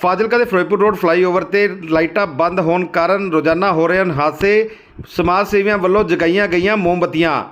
ਫਾਜ਼ਿਲਕਾ ਦੇ Firozpur road flyover ਤੇ ਲਾਈਟਾਂ ਬੰਦ ਹੋਣ ਕਾਰਨ ਰੋਜ਼ਾਨਾ ਹੋ ਰਹੇ ਹਨ ਹਾਦਸੇ। ਸਮਾਜ ਸੇਵੀਆਂ ਵੱਲੋਂ ਜਗਾਈਆਂ ਗਈਆਂ ਮੋਮਬੱਤੀਆਂ।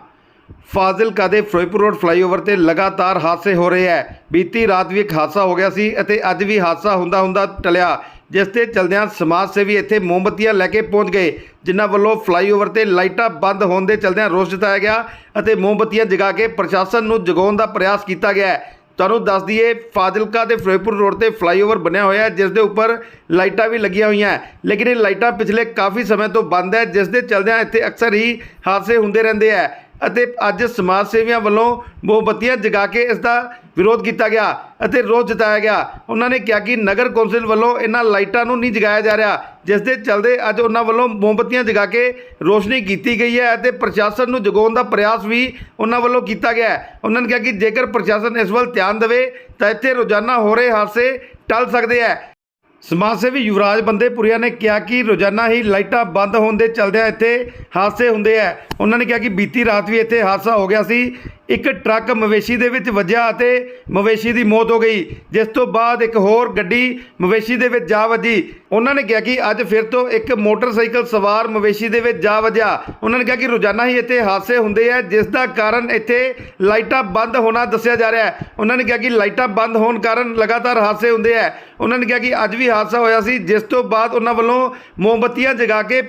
ਫਾਜ਼ਿਲਕਾ ਦੇ ਫਿਰੋਜ਼ਪੁਰ ਰੋਡ ਫਲਾਈਓਵਰ ਤੇ ਲਗਾਤਾਰ ਹਾਦਸੇ ਹੋ ਰਹੇ ਹੈ। ਬੀਤੀ ਰਾਤ ਵੀ ਇੱਕ ਹਾਦਸਾ ਹੋ ਗਿਆ ਸੀ ਅਤੇ ਅੱਜ ਵੀ ਹਾਦਸਾ ਹੁੰਦਾ ਹੁੰਦਾ ਟਲਿਆ, ਜਿਸ ਤੇ ਚਲਦਿਆਂ ਸਮਾਜ ਸੇਵੀ ਇੱਥੇ ਮੋਮਬੱਤੀਆਂ ਲੈ ਕੇ ਪਹੁੰਚ ਗਏ, ਜਿਨ੍ਹਾਂ ਵੱਲੋਂ ਫਲਾਈਓਵਰ ਤੇ ਲਾਈਟਾਂ ਬੰਦ ਹੋਣ ਦੇ ਚਲਦਿਆਂ ਰੋਸ ਜਤਾਇਆ ਗਿਆ ਅਤੇ ਮੋਮਬੱਤੀਆਂ ਜਗਾ ਕੇ ਪ੍ਰਸ਼ਾਸਨ ਨੂੰ ਜਗਾਉਣ ਦਾ ਪ੍ਰਯਾਸ ਕੀਤਾ ਗਿਆ ਤੁਹਾਨੂੰ ਦੱਸ ਦਈਏ, ਫਾਜ਼ਿਲਕਾ ਦੇ ਫਿਰੋਜ਼ਪੁਰ ਰੋਡ ਤੇ ਫਲਾਈਓਵਰ ਬਣਿਆ ਹੋਇਆ ਹੈ ਜਿਸ ਦੇ ਉੱਪਰ ਲਾਈਟਾਂ ਵੀ ਲੱਗੀਆਂ ਹੋਈਆਂ ਹੈ। ਲੇਕਿਨ ਇਹ ਲਾਈਟਾਂ ਪਿਛਲੇ ਕਾਫੀ ਸਮੇਂ ਤੋਂ ਬੰਦ ਹੈ ਜਿਸ ਦੇ ਚਲਦਿਆਂ ਇੱਥੇ ਅਕਸਰ ਹੀ ਹਾਦਸੇ ਹੁੰਦੇ ਰਹਿੰਦੇ ਹੈ। ਅਤੇ ਅੱਜ ਸਮਾਜ ਸੇਵੀਆਂ ਵੱਲੋਂ ਮੋਮਬੱਤੀਆਂ ਜਗਾ ਕੇ ਇਸ ਦਾ ਵਿਰੋਧ ਕੀਤਾ ਗਿਆ ਅਤੇ ਰੋਸ ਜਤਾਇਆ ਗਿਆ। ਉਹਨਾਂ ਨੇ ਕਿਹਾ ਕਿ ਨਗਰ ਕੌਂਸਲ ਵੱਲੋਂ ਇਹਨਾਂ ਲਾਈਟਾਂ ਨੂੰ ਨਹੀਂ ਜਗਾਇਆ ਜਾ ਰਿਹਾ, ਜਿਸ ਦੇ ਚਲਦੇ ਅੱਜ ਉਹਨਾਂ ਵੱਲੋਂ ਮੋਮਬੱਤੀਆਂ ਜਗਾ ਕੇ ਰੋਸ਼ਨੀ ਕੀਤੀ ਗਈ ਹੈ ਅਤੇ ਪ੍ਰਸ਼ਾਸਨ ਨੂੰ ਜਗਾਉਣ ਦਾ ਪ੍ਰਯਾਸ ਵੀ ਉਹਨਾਂ ਵੱਲੋਂ ਕੀਤਾ ਗਿਆ ਹੈ। ਉਹਨਾਂ ਨੇ ਕਿਹਾ ਕਿ ਜੇਕਰ ਪ੍ਰਸ਼ਾਸਨ ਇਸ ਵੱਲ ਧਿਆਨ ਦੇਵੇ ਤਾਂ ਇੱਥੇ ਰੋਜ਼ਾਨਾ ਹੋ ਰਹੇ ਹਾਦਸੇ ਟਲ ਸਕਦੇ ਹੈ। ਸਮਾਜ ਸੇਵੀ ਯੁਵਰਾਜ ਬੰਦੇਪੁਰੀਆ ਨੇ ਕਿਹਾ ਕਿ ਰੋਜ਼ਾਨਾ ਹੀ ਲਾਈਟਾਂ ਬੰਦ ਹੋਣ ਦੇ ਚਲਦਿਆਂ ਇੱਥੇ ਹਾਦਸੇ ਹੁੰਦੇ ਆ। ਉਹਨਾਂ ਨੇ ਕਿਹਾ ਕਿ ਬੀਤੀ ਰਾਤ ਵੀ ਇੱਥੇ ਹਾਦਸਾ ਹੋ ਗਿਆ ਸੀ। ਇੱਕ ਟਰੱਕ ਮਵੇਸ਼ੀ ਦੇ ਵਿੱਚ ਵੱਜਿਆ ਅਤੇ ਮਵੇਸ਼ੀ ਦੀ ਮੌਤ ਹੋ ਗਈ, ਜਿਸ ਤੋਂ ਬਾਅਦ ਇੱਕ ਹੋਰ ਗੱਡੀ ਮਵੇਸ਼ੀ ਦੇ ਵਿੱਚ ਜਾ ਵੱਜੀ। ਉਹਨਾਂ ਨੇ ਕਿਹਾ ਕਿ ਅੱਜ ਫਿਰ ਤੋਂ ਇੱਕ ਮੋਟਰਸਾਈਕਲ ਸਵਾਰ ਮਵੇਸ਼ੀ ਦੇ ਵਿੱਚ ਜਾ ਵੱਜਿਆ। ਉਹਨਾਂ ਨੇ ਕਿਹਾ ਕਿ ਰੋਜ਼ਾਨਾ ਹੀ ਇੱਥੇ ਹਾਦਸੇ ਹੁੰਦੇ ਆ, ਜਿਸ ਦਾ ਕਾਰਨ ਇੱਥੇ ਲਾਈਟਾਂ ਬੰਦ ਹੋਣਾ ਦੱਸਿਆ ਜਾ ਰਿਹਾ ਹੈ। ਉਹਨਾਂ ਨੇ ਕਿਹਾ ਕਿ ਲਾਈਟਾਂ ਬੰਦ ਹੋਣ ਕਾਰਨ ਲਗਾਤਾਰ ਹਾਦਸੇ ਹੁੰਦੇ ਆ। ਉਹਨਾਂ ਨੇ ਕਿਹਾ ਕਿ ਅੱਜ ਵੀ ਹਾਦਸਾ ਹੋਇਆ ਸੀ, ਜਿਸ ਤੋਂ ਬਾਅਦ ਉਹਨਾਂ ਵੱਲੋਂ ਮੋਮਬੱਤੀਆਂ ਜਗਾ ਕੇ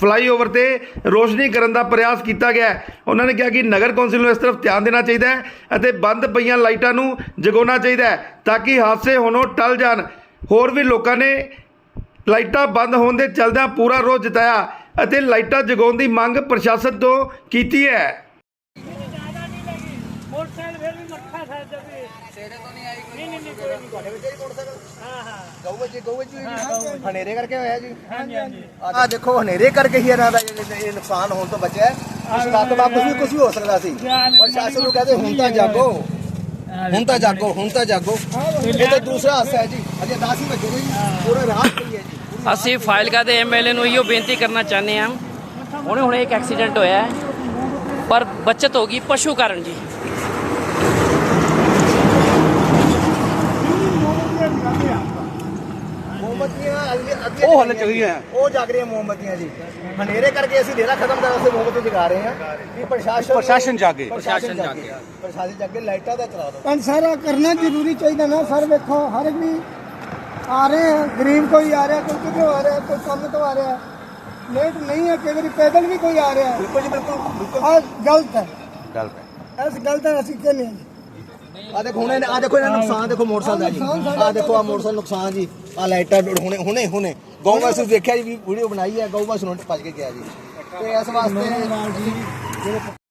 ਫਲਾਈਓਵਰ ਤੇ ਰੋਸ਼ਨੀ ਕਰਨ ਦਾ ਪ੍ਰਯਾਸ ਕੀਤਾ ਗਿਆ। ਉਹਨਾਂ ਨੇ ਕਿਹਾ ਕਿ ਨਗਰ ਕੌਂਸਲ ਨੂੰ ਇਸ ਤਰਫ ਧਿਆਨ ਦੇਣਾ ਚਾਹੀਦਾ ਹੈ ਅਤੇ ਬੰਦ ਪਈਆਂ ਲਾਈਟਾਂ ਨੂੰ ਜਗਾਉਣਾ ਚਾਹੀਦਾ ਹੈ ਤਾਂ ਕਿ ਹਾਦਸੇ ਹੋਣੋਂ ਟਲ ਜਾਣ। ਹੋਰ ਵੀ ਲੋਕਾਂ ਨੇ ਲਾਈਟਾਂ ਬੰਦ ਹੋਣ ਦੇ ਚਲਦਿਆਂ ਪੂਰਾ ਰੋਸ ਜਤਾਇਆ ਅਤੇ ਲਾਈਟਾਂ ਜਗਾਉਣ ਦੀ ਮੰਗ ਪ੍ਰਸ਼ਾਸਨ ਤੋਂ ਕੀਤੀ ਹੈ। ਮੋਟਰਸਾਈਕਲ ਫਿਰ ਵੀ ਮੱਠਾ ਸਾਈਡ ਤੇ ਵੀ ਤੇਰੇ ਤੋਂ ਨਹੀਂ ਆਈ ਕੋਈ ਨਹੀਂ ਨਹੀਂ ਨਹੀਂ ਕੋਈ ਨਹੀਂ। ਤੁਹਾਡੇ ਵਿੱਚ ਹੀ ਮੋਟਰਸਾਈਕਲ? ਹਾਂ ਹਾਂ। ਗਊ ਵਿੱਚ ਗਊ ਵਿੱਚ ਵੀ ਹਨੇਰੇ ਕਰਕੇ ਹੋਇਆ ਜੀ? ਹਾਂਜੀ ਹਾਂਜੀ। ਆ ਦੇਖੋ ਹਨੇਰੇ ਕਰਕੇ ਹੀ ਇਹਨਾਂ ਦਾ ਇਹ ਨੁਕਸਾਨ ਹੋਣ ਤੋਂ ਬਚਿਆ ਇਸ ਲੱਤ ਵਾਪਸ ਵੀ ਕੁਝ ਵੀ ਹੋ ਸਕਦਾ ਸੀ। ਪ੍ਰਸ਼ਾਸਨ ਨੂੰ ਕਹਦੇ, ਹੁਣ ਤਾਂ ਜਾਗੋ। ਹੁਣ ਤਾਂ ਜਾਗੋ, ਹੁਣ ਤਾਂ ਜਾਗੋ। ਇਹ ਤਾਂ ਦੂਸਰਾ ਹਾਸਾ ਹੈ ਜੀ। ਅਜੇ 10 ਹੀ ਵਜੇ ਜੀ। ਪੂਰਾ ਰਾਤ ਪਈ ਹੈ ਜੀ। ਅਸੀਂ ਫਾਇਲਕਾ ਦੇ ਐਮਐਲਏ ਨੂੰ ਇਹੋ ਬੇਨਤੀ ਕਰਨਾ ਚਾਹੁੰਦੇ ਹਾਂ। ਹੁਣੇ ਹੁਣੇ ਇੱਕ ਐਕਸੀਡੈਂਟ ਹੋਇਆ ਹੈ। ਪਰ ਬਚਤ ਹੋ ਗਈ ਪਸ਼ੂ ਕਾਰਨ ਜੀ ਮੋਮਬੱਤੀਆਂ ਉਹ ਹੱਲ ਚਾਹੀਦੀਆਂ ਉਹ ਜਗ ਰਹੀਆਂ ਮੋਮਬੱਤੀਆਂ ਜੀ। ਹਨੇਰੇ ਕਰਕੇ ਅਸੀਂ ਡੇਰਾ ਖਤਮ ਕਰਨ ਵਾਸਤੇ ਮੋਮਬੱਤੀ ਜਗਾ ਰਹੇ ਹਾਂ ਵੀ ਪ੍ਰਸ਼ਾਸਨ ਪ੍ਰਸ਼ਾਸਨ ਜਾਗੇ। ਪ੍ਰਸ਼ਾਸਨ ਜਾਗੇ। ਪ੍ਰਸ਼ਾਸਨ ਜਾਗੇ ਲਾਈਟਾਂ ਦਾ ਚਲਾ ਦਿਓ। ਪਰ ਸਾਰਾ ਕਰਨਾ ਜ਼ਰੂਰੀ ਚਾਹੀਦਾ ਨਾ। ਸਰ ਵੇਖੋ ਹਰ ਇੱਕ ਵੀ ਆ ਰਹੇ ਹੈ। ਗਰੀਬ ਕੋਈ ਆ ਰਿਹਾ ਕੋਈ ਕਿਧਰੋਂ ਆ ਰਿਹਾ ਕੋਈ ਕੰਮ ਤੋਂ ਆ ਰਿਹਾ। ਲੇਟ ਨਹੀਂ ਹੈ ਕਈ ਵਾਰੀ ਪੈਦਲ ਵੀ ਕੋਈ ਆ ਰਿਹਾ ਹੈ। ਬਿਲਕੁਲ ਜੀ ਬਿਲਕੁਲ ਬਿਲਕੁਲ। ਆ ਗਲਤ ਹੈ। ਗੱਲ ਹੈ। ਇਸ ਗਲਤ ਹੈ ਅਸੀਂ ਕਹਿੰਦੇ ਹਾਂ। ਆ ਦੇਖੋ ਹੁਣੇ ਆ ਦੇਖੋ ਇਹਨਾਂ ਨੁਕਸਾਨ ਦੇਖੋ ਮੋਟਰਸਾਈਕਲ ਦਾ ਜੀ। ਆ ਦੇਖੋ ਆ ਮੋਟਰਸਾਈਕਲ ਨੁਕਸਾਨ ਜੀ। ਆ ਲਾਈਟਾਂ ਹੁਣੇ ਹੁਣੇ ਹੁਣੇ। ਗਊ ਵਾਸੂ ਦੇਖਿਆ ਜੀ ਵੀਡੀਓ ਬਣਾਈ ਹੈ ਗਊ ਵਾਸੂ ਨੂੰ ਭੱਜ ਕੇ ਗਿਆ ਜੀ। ਤੇ ਇਸ ਵਾਸਤੇ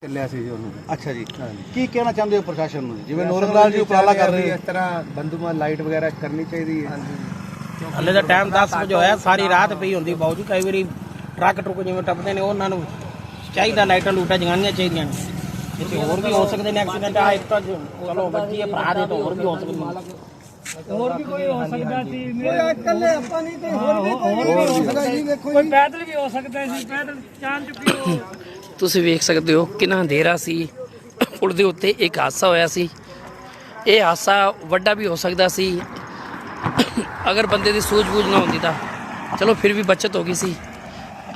ਚੱਲਿਆ ਸੀ ਜੀ ਉਹਨੂੰ। ਅੱਛਾ ਜੀ। ਕੀ ਕਹਿਣਾ ਚਾਹੁੰਦੇ ਹੋ ਪ੍ਰਸ਼ਾਸਨ ਨੂੰ ਜਿਵੇਂ ਨੂਰਨ ਲਾਲ ਜੀ ਉਪਰਾਲਾ ਕਰ ਰਹੇ ਇਸ ਤਰ੍ਹਾਂ ਬੰਦੂਮਾ ਲਾਈਟ ਵਗੈਰਾ ਕਰਨੀ ਚਾਹੀਦੀ ਹੈ। ਹਲੇ ਤਾਂ ਟਾਈਮ 10 ਵਜੇ ਹੋਇਆ ਸਾਰੀ ਰਾਤ ਪਈ ਹੁੰਦੀ ਬਾਊ ਜੀ ਕਈ ਵਾਰੀ ਟਰੱਕ ਟਰੁੱਕ ਜਿਵੇਂ ਟੱਪਦੇ ਨੇ ਉਹਨਾਂ ਨੂੰ ਚਾਹੀਦਾ ਲਾਈਟਾਂ ਲੂਟਾਂ ਜਗਾਉਣੀਆਂ ਚਾਹੀਦੀਆਂ ਨੇ। ਇੱਥੇ ਹੋਰ ਵੀ ਹੋ ਸਕਦੇ ਨੇ ਐਕਸੀਡੈਂਟ ਆ ਇੱਕ ਤਾਂ ਚਲੋ ਬੱਚੀ ਹੈ ਭਰਾ ਦੇ ਤਾਂ ਹੋਰ ਵੀ ਹੋ ਸਕਦੇ ਨੇ। ਹੋਰ ਵੀ ਕੋਈ ਹੋ ਸਕਦਾ ਸੀ? ਕੋਈ ਇਕੱਲੇ ਆਪਾਂ ਨਹੀਂ ਤੇ ਹੋਰ ਵੀ ਕੋਈ ਨਹੀਂ ਹੋ ਸਕਦਾ ਜੀ ਵੇਖੋ ਜੀ। ਪੈਦਲ ਵੀ ਹੋ ਸਕਦਾ ਸੀ ਪੈਦਲ ਚਾਨ ਚੁੱਕੀ ਹੋ। ਤੁਸੀਂ ਵੇਖ ਸਕਦੇ ਹੋ ਕਿੰਨਾ ਅੰਧੇਰਾ ਸੀ। ਪੁਲ ਦੇ ਉੱਤੇ ਇੱਕ ਹਾਦਸਾ ਹੋਇਆ ਸੀ। ਇਹ ਹਾਦਸਾ ਵੱਡਾ ਵੀ ਹੋ ਸਕਦਾ ਸੀ। ਅਗਰ ਬੰਦੇ ਦੀ ਸੂਝ-ਬੂਝ ਨਾ ਹੁੰਦੀ ਤਾਂ। ਚਲੋ ਫਿਰ ਵੀ ਬਚਤ ਹੋ ਗਈ ਸੀ।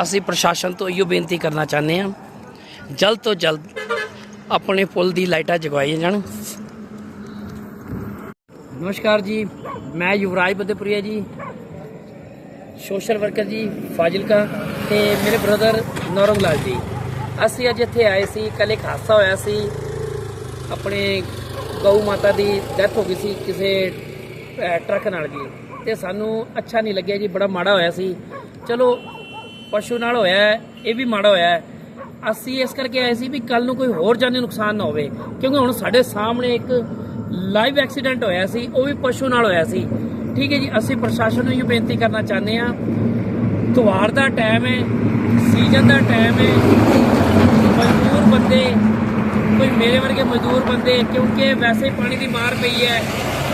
ਅਸੀਂ ਪ੍ਰਸ਼ਾਸਨ ਤੋਂ ਇਹੋ ਬੇਨਤੀ ਕਰਨਾ ਚਾਹੁੰਦੇ ਹਾਂ। ਜਲਦ ਤੋਂ ਜਲਦ ਆਪਣੇ ਪੁਲ ਦੀ ਲਾਈਟਾਂ ਜਗਵਾਈਆਂ ਜਾਣ। ਨਮਸਕਾਰ ਜੀ, ਮੈਂ ਯੁਵਰਾਜ ਬੱਦੇਪੁਰੀਆ ਜੀ ਸੋਸ਼ਲ ਵਰਕਰ ਜੀ, ਫਾਜ਼ਿਲਕਾ ਤੇ ਮੇਰੇ ਬ੍ਰਦਰ ਨੌਰੰਗ ਲਾਲ ਜੀ। ਅਸੀਂ ਅੱਜ ਇੱਥੇ ਆਏ ਸੀ ਕੱਲ ਇੱਕ ਹਾਦਸਾ ਹੋਇਆ ਸੀ। ਆਪਣੇ ਗਊ ਮਾਤਾ ਦੀ ਡੈਥ ਹੋ ਗਈ ਸੀ ਕਿਸੇ ਟਰੱਕ ਨਾਲ ਜੀ। ਤੇ ਸਾਨੂੰ ਅੱਛਾ ਨਹੀਂ ਲੱਗਿਆ ਜੀ, ਬੜਾ ਮਾੜਾ ਹੋਇਆ ਸੀ। ਚਲੋ, ਪਸ਼ੂ ਨਾਲ ਹੋਇਆ ਇਹ ਵੀ ਮਾੜਾ ਹੋਇਆ ਅਸੀਂ ਇਸ ਕਰਕੇ ਆਏ ਸੀ ਵੀ ਕੱਲ ਨੂੰ ਕੋਈ ਹੋਰ ਜਾਨੀ ਨੁਕਸਾਨ ਨਾ ਹੋਵੇ, ਕਿਉਂਕਿ ਹੁਣ ਸਾਡੇ ਸਾਹਮਣੇ ਇੱਕ ਲਾਈਵ ਐਕਸੀਡੈਂਟ ਹੋਇਆ ਸੀ, ਉਹ ਵੀ ਪਸ਼ੂ ਨਾਲ ਹੋਇਆ ਸੀ। ਠੀਕ ਹੈ ਜੀ, ਅਸੀਂ ਪ੍ਰਸ਼ਾਸਨ ਨੂੰ ਇਹ ਬੇਨਤੀ ਕਰਨਾ ਚਾਹੁੰਦੇ ਹਾਂ। ਤਿਉਹਾਰ ਦਾ ਟਾਈਮ ਹੈ ਸੀਜ਼ਨ ਦਾ ਟਾਈਮ ਹੈ। ਮਜ਼ਦੂਰ ਬੰਦੇ, ਕੋਈ ਮੇਰੇ ਵਰਗੇ ਮਜ਼ਦੂਰ ਬੰਦੇ, ਕਿਉਂਕਿ ਵੈਸੇ ਪਾਣੀ ਦੀ ਮਾਰ ਪਈ ਹੈ।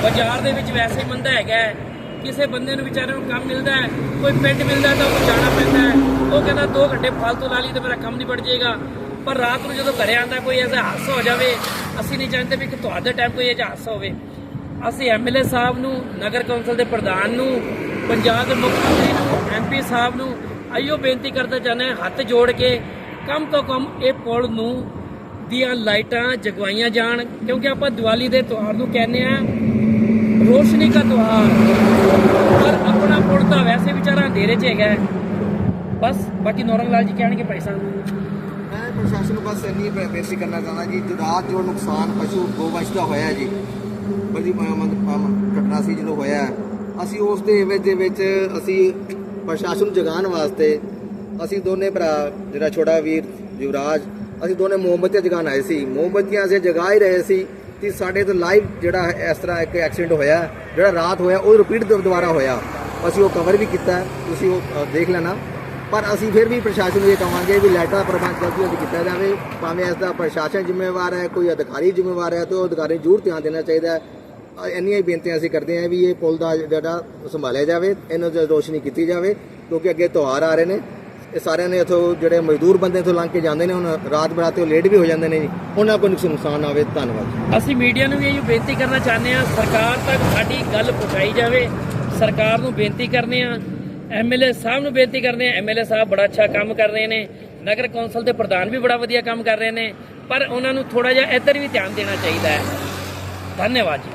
ਬਾਜ਼ਾਰ ਦੇ ਵਿੱਚ ਵੈਸੇ ਹੀ ਮੰਦਾ ਹੈਗਾ ਹੈ। ਕਿਸੇ ਬੰਦੇ ਨੂੰ ਵਿਚਾਰੇ ਨੂੰ ਕੰਮ ਮਿਲਦਾ ਹੈ, ਕੋਈ ਪਿੰਡ ਮਿਲਦਾ ਤਾਂ ਉਹ ਜਾਣਾ ਪੈਂਦਾ ਹੈ। ਉਹ ਕਹਿੰਦਾ 2 ਘੰਟੇ ਫालतू ਲਾ ਲਈ ਤੇ ਮੇਰਾ ਕੰਮ ਨਹੀਂ ਬੜ ਜਾਏਗਾ। ਪਰ ਰਾਤ ਨੂੰ ਜਦੋਂ ਘਰੇ ਆਂਦਾ ਕੋਈ ਐਸਾ ਹਾਦਸਾ ਹੋ ਜਾਵੇ, ਅਸੀਂ ਨਹੀਂ ਚਾਹੁੰਦੇ ਵੀ ਕਿ ਤੁਹਾਡੇ ਟਾਈਮ ਕੋਈ ਐਸਾ ਹਾਦਸਾ ਹੋਵੇ। ਅਸੀਂ ਐਮਐਲਏ ਸਾਹਿਬ ਨੂੰ, ਨਗਰ ਕੌਂਸਲ ਦੇ ਪ੍ਰਧਾਨ ਨੂੰ, ਪੰਜਾਬ ਦੇ ਮੁੱਖ ਮੰਤਰੀ ਨੂੰ ਐਮਪੀ ਸਾਹਿਬ ਨੂੰ ਆਈਓ ਬੇਨਤੀ ਕਰਦਾ ਚਾਹੁੰਦੇ ਹਾਂ, ਹੱਥ ਜੋੜ ਕੇ ਕਮ ਤੋਂ ਕਮ ਇਹ ਪੁਲ ਨੂੰ ਦੀਆਂ ਲਾਈਟਾਂ ਜਗਵਾਈਆਂ ਜਾਣ, ਕਿਉਂਕਿ ਆਪਾਂ ਦੀਵਾਲੀ ਦੇ ਤਿਉਹਾਰ ਨੂੰ ਕਹਿੰਦੇ ਆ ਰੋਸ਼ਨੀ ਦਾ ਤਿਉਹਾਰ। ਪਰ ਆਪਣਾ ਪੁਲ ਤਾਂ ਵੈਸੇ ਵਿਚਾਰਾ ਅੰਧੇਰੇ 'ਚ ਹੈਗਾ। ਬਸ, ਬਾਕੀ ਨੌਰੰਗ ਲਾਲ ਜੀ ਕਹਿਣਗੇ ਭਾਈ ਮੈਂ ਪ੍ਰਸ਼ਾਸਨ ਨੂੰ ਬਸ ਇੰਨੀ ਬੇ- ਬੇਨਤੀ ਕਰਨਾ ਚਾਹੁੰਦਾ ਜੀ, ਜੋ ਰਾਤ ਜੋ ਨੁਕਸਾਨ ਪਸ਼ੂ ਗੋਵੰਸ਼ ਦਾ ਹੋਇਆ ਜੀ, ਬੜੀ ਮ- ਘਟਨਾ ਸੀ ਜਦੋਂ ਹੋਇਆ। ਅਸੀਂ ਉਸ ਦੇ ਵਿੱਚ ਦੇ ਵਿੱਚ ਅਸੀਂ ਪ੍ਰਸ਼ਾਸਨ ਜਗਾਉਣ ਵਾਸਤੇ ਅਸੀਂ ਦੋਨੇ ਭਰਾ, ਜਿਹੜਾ ਛੋਟਾ ਵੀਰ ਯੁਵਰਾਜ, ਅਸੀਂ ਦੋਨੇ ਮੋਮਬੱਤੀਆਂ ਜਗਾਉਣ ਆਏ ਸੀ। ਮੋਮਬੱਤੀਆਂ ਅਸੀਂ ਜਗਾ ਹੀ ਰਹੇ ਸੀ ਕਿ ਸਾਡੇ ਤੋਂ ਲਾਈਵ ਜਿਹੜਾ ਇਸ ਤਰ੍ਹਾਂ ਇੱਕ ਐਕਸੀਡੈਂਟ ਹੋਇਆ, ਜਿਹੜਾ ਰਾਤ ਹੋਇਆ, ਉਹ ਰਿਪੀਟ ਦੁਬਾਰਾ ਹੋਇਆ। ਅਸੀਂ ਉਹ ਕਵਰ ਵੀ ਕੀਤਾ, ਤੁਸੀਂ ਉਹ ਦੇਖ ਲੈਣਾ। ਪਰ ਅਸੀਂ ਫਿਰ ਵੀ ਪ੍ਰਸ਼ਾਸਨ ਨੂੰ ਇਹ ਕਹਾਂਗੇ ਵੀ ਲਾਈਟਾਂ ਦਾ ਪ੍ਰਬੰਧ ਜਲਦੀ ਜਲਦੀ ਕੀਤਾ ਜਾਵੇ। ਭਾਵੇਂ ਇਸ ਦਾ ਪ੍ਰਸ਼ਾਸਨ ਜ਼ਿੰਮੇਵਾਰ ਹੈ, ਕੋਈ ਅਧਿਕਾਰੀ ਜ਼ਿੰਮੇਵਾਰ ਹੈ, ਤੇ ਉਹ ਅਧਿਕਾਰੀ ਜ਼ਰੂਰ ਧਿਆਨ ਦੇਣਾ ਚਾਹੀਦਾ ਹੈ। ਇੰਨੀਆਂ ਹੀ ਬੇਨਤੀਆਂ ਅਸੀਂ ਕਰਦੇ ਹਾਂ ਵੀ ਇਹ ਪੁਲ ਦਾ ਜਿਹੜਾ ਸੰਭਾਲਿਆ ਜਾਵੇ, ਇਹਨੂੰ ਜੋ ਰੋਸ਼ਨੀ ਕੀਤੀ ਜਾਵੇ, ਕਿਉਂਕਿ ਅੱਗੇ ਤਿਉਹਾਰ ਆ ਰਹੇ ਨੇ। ਇਹ ਸਾਰਿਆਂ ਨੇ ਇਥੋਂ ਜਿਹੜੇ ਮਜ਼ਦੂਰ ਬੰਦੇ ਇਥੋਂ ਲੰਘ ਕੇ ਜਾਂਦੇ ਨੇ, ਹੁਣ ਰਾਤ ਬਰਾਤੇ ਉਹ ਲੇਟ ਵੀ ਹੋ ਜਾਂਦੇ ਨੇ ਜੀ। ਉਹਨਾਂ ਕੋਈ ਨੁਕਸਾਨ ਨਾ ਆਵੇ, ਧੰਨਵਾਦ ਅਸੀਂ ਮੀਡੀਆ ਨੂੰ ਵੀ ਇਹ ਬੇਨਤੀ ਕਰਨਾ ਚਾਹੁੰਦੇ ਹਾਂ, ਸਰਕਾਰ ਤੱਕ ਸਾਡੀ ਗੱਲ ਪਹੁੰਚਾਈ ਜਾਵੇ। ਸਰਕਾਰ ਨੂੰ ਬੇਨਤੀ ਕਰਨੇ ਆ ਐਮਐਲਏ ਸਾਹਿਬ ਨੂੰ ਬੇਨਤੀ ਕਰਦੇ ਆ ਐਮਐਲਏ ਸਾਹਿਬ ਬੜਾ ਅੱਛਾ ਕੰਮ ਕਰ ਰਹੇ ਨੇ, ਨਗਰ ਕੌਂਸਲ ਦੇ ਪ੍ਰਧਾਨ ਵੀ ਬੜਾ ਵਧੀਆ ਕੰਮ ਕਰ ਰਹੇ ਨੇ, ਪਰ ਉਹਨਾਂ ਨੂੰ ਥੋੜਾ ਜਿਹਾ ਇੱਧਰ ਵੀ ਧਿਆਨ ਦੇਣਾ ਚਾਹੀਦਾ ਹੈ। ਧੰਨਵਾਦ ਜੀ।